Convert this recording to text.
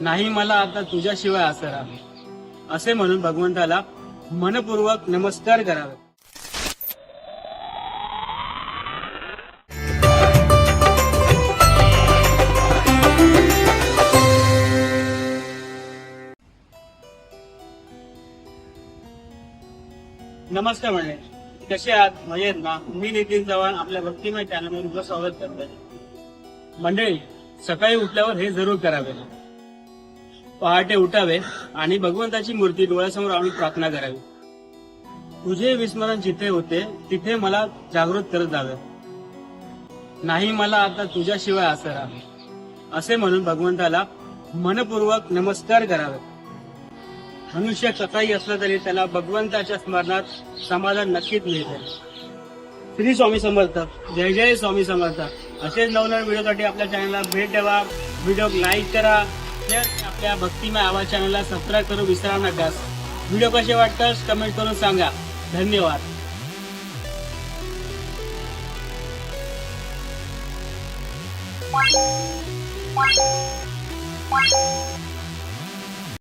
नाही मला आता तुझ्याशिवाय आसरा असे म्हणून भगवंताला मनपूर्वक नमस्कार करावे. नमस्कार म्हणले कसे आहात? मजेत ना? मी नितीन चव्हाण आपल्या भक्तिमय चॅनलमध्ये तुझं स्वागत करतोय. मंडळी सकाळी उठल्यावर हे जरूर करावे. पहाटे उठावे आणि भगवंताची मूर्ती डोळ्यासमोर आणून प्रार्थना करावी. तुझे विस्मरण जिथे होते तिथे मला जागृत करत जावे. नाही मला आता तुझ्याशिवाय आसरा असे म्हणून भगवंताला मनपूर्वक नमस्कार करावे. मनुष्य कसाही असला तरी त्याला भगवंताच्या स्मरणात समाधान नक्कीच मिळते. श्री स्वामी समर्थ जय जय स्वामी समर्थ. असेच नवनवीन व्हिडिओसाठी आपल्या चॅनलला भेट द्यावा. व्हिडिओ लाईक करा. शेअर आपल्या भक्तिमय आवाज चॅनलला सबस्क्राईब करू विसरा नकास व्हिडिओ कसे वाटतात कमेंट करून सांगा धन्यवाद Thank you.